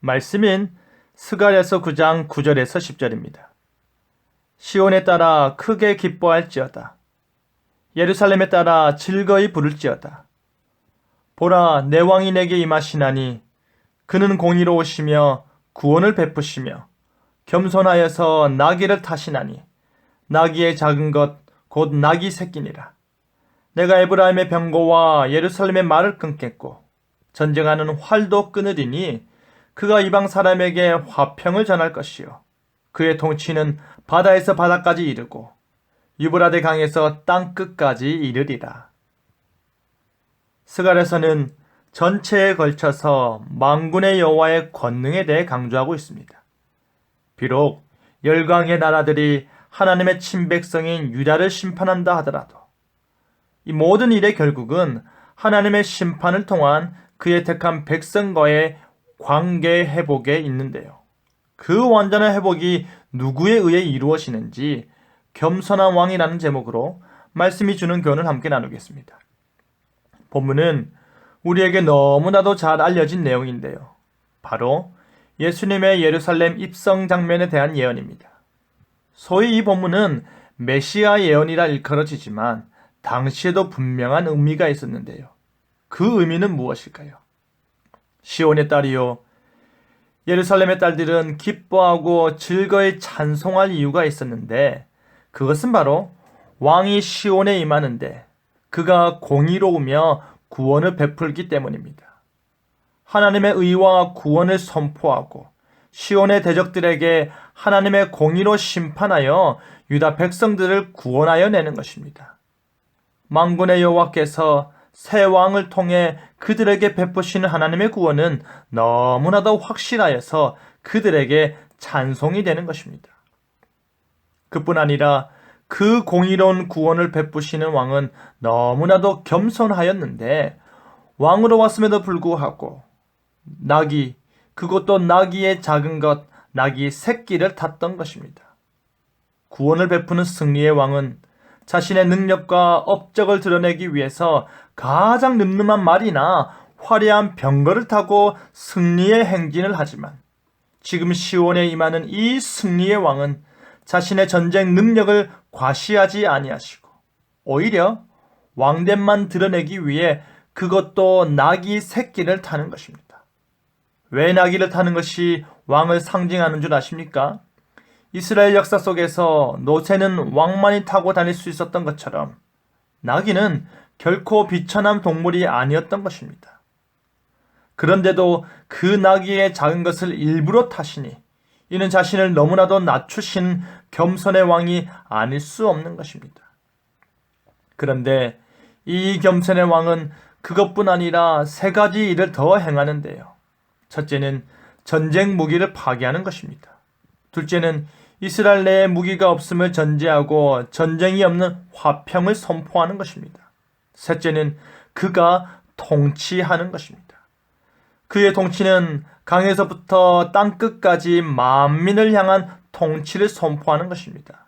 말씀인 스가랴서 9장 9절에서 10절입니다. 시온에 따라 크게 기뻐할지어다. 예루살렘에 따라 즐거이 부를지어다. 보라 내 왕이 내게 임하시나니 그는 공의로우시며 구원을 베푸시며 겸손하여서 나귀를 타시나니 나귀의 작은 것 곧 나귀 새끼니라. 내가 에브라임의 병고와 예루살렘의 말을 끊겠고 전쟁하는 활도 끊으리니 그가 이방 사람에게 화평을 전할 것이요 그의 통치는 바다에서 바다까지 이르고 유브라데 강에서 땅 끝까지 이르리라. 스갈에서는 전체에 걸쳐서 망군의 여호와의 권능에 대해 강조하고 있습니다. 비록 열강의 나라들이 하나님의 친백성인 유다를 심판한다 하더라도 이 모든 일의 결국은 하나님의 심판을 통한 그의 택한 백성과의 관계 회복에 있는데요. 그 완전한 회복이 누구에 의해 이루어지는지 겸손한 왕이라는 제목으로 말씀이 주는 교훈을 함께 나누겠습니다. 본문은 우리에게 너무나도 잘 알려진 내용인데요. 바로 예수님의 예루살렘 입성 장면에 대한 예언입니다. 소위 이 본문은 메시아 예언이라 일컬어지지만 당시에도 분명한 의미가 있었는데요. 그 의미는 무엇일까요? 시온의 딸이요. 예루살렘의 딸들은 기뻐하고 즐거이 찬송할 이유가 있었는데 그것은 바로 왕이 시온에 임하는데 그가 공의로우며 구원을 베풀기 때문입니다. 하나님의 의와 구원을 선포하고 시온의 대적들에게 하나님의 공의로 심판하여 유다 백성들을 구원하여 내는 것입니다. 망군의 여호와께서 새 왕을 통해 그들에게 베푸시는 하나님의 구원은 너무나도 확실하여서 그들에게 찬송이 되는 것입니다. 그뿐 아니라 그 공의로운 구원을 베푸시는 왕은 너무나도 겸손하였는데 왕으로 왔음에도 불구하고 나귀 그것도 나귀의 작은 것 나귀 새끼를 탔던 것입니다. 구원을 베푸는 승리의 왕은 자신의 능력과 업적을 드러내기 위해서 가장 늠름한 말이나 화려한 병거를 타고 승리의 행진을 하지만 지금 시온에 임하는 이 승리의 왕은 자신의 전쟁 능력을 과시하지 아니하시고 오히려 왕됨만 드러내기 위해 그것도 나귀 새끼를 타는 것입니다. 왜 나귀를 타는 것이 왕을 상징하는 줄 아십니까? 이스라엘 역사 속에서 노새는 왕만이 타고 다닐 수 있었던 것처럼 나귀는 결코 비천한 동물이 아니었던 것입니다. 그런데도 그 나귀의 작은 것을 일부러 타시니 이는 자신을 너무나도 낮추신 겸손의 왕이 아닐 수 없는 것입니다. 그런데 이 겸손의 왕은 그것뿐 아니라 세 가지 일을 더 행하는데요. 첫째는 전쟁 무기를 파괴하는 것입니다. 둘째는 이스라엘 내에 무기가 없음을 전제하고 전쟁이 없는 화평을 선포하는 것입니다. 셋째는 그가 통치하는 것입니다. 그의 통치는 강에서부터 땅 끝까지 만민을 향한 통치를 선포하는 것입니다.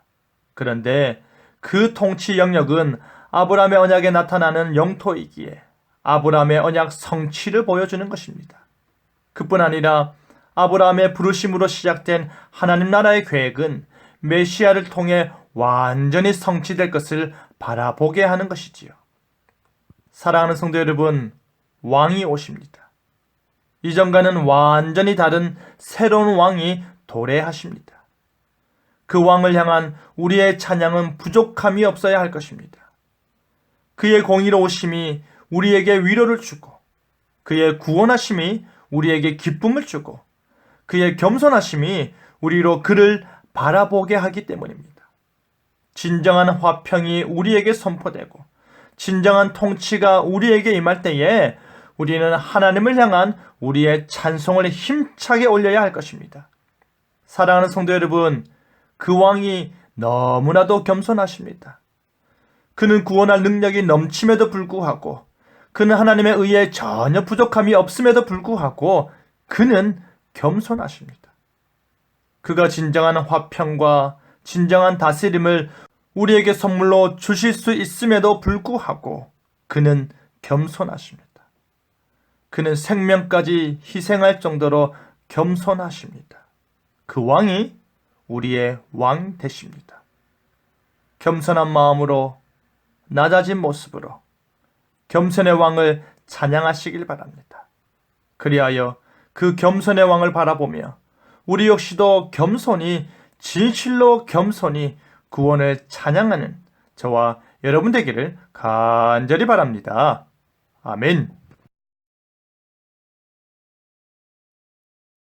그런데 그 통치 영역은 아브라함의 언약에 나타나는 영토이기에 아브라함의 언약 성취를 보여주는 것입니다. 그뿐 아니라 아브라함의 부르심으로 시작된 하나님 나라의 계획은 메시아를 통해 완전히 성취될 것을 바라보게 하는 것이지요. 사랑하는 성도 여러분, 왕이 오십니다. 이전과는 완전히 다른 새로운 왕이 도래하십니다. 그 왕을 향한 우리의 찬양은 부족함이 없어야 할 것입니다. 그의 공의로우심이 우리에게 위로를 주고, 그의 구원하심이 우리에게 기쁨을 주고, 그의 겸손하심이 우리로 그를 바라보게 하기 때문입니다. 진정한 화평이 우리에게 선포되고 진정한 통치가 우리에게 임할 때에 우리는 하나님을 향한 우리의 찬송을 힘차게 올려야 할 것입니다. 사랑하는 성도 여러분, 그 왕이 너무나도 겸손하십니다. 그는 구원할 능력이 넘침에도 불구하고 그는 하나님의 의에 전혀 부족함이 없음에도 불구하고 그는 겸손하십니다. 그가 진정한 화평과 진정한 다스림을 우리에게 선물로 주실 수 있음에도 불구하고 그는 겸손하십니다. 그는 생명까지 희생할 정도로 겸손하십니다. 그 왕이 우리의 왕 되십니다. 겸손한 마음으로 낮아진 모습으로 겸손의 왕을 찬양하시길 바랍니다. 그리하여 그 겸손의 왕을 바라보며 우리 역시도 겸손히 진실로 겸손히 구원을 찬양하는 저와 여러분 되기를 간절히 바랍니다. 아멘.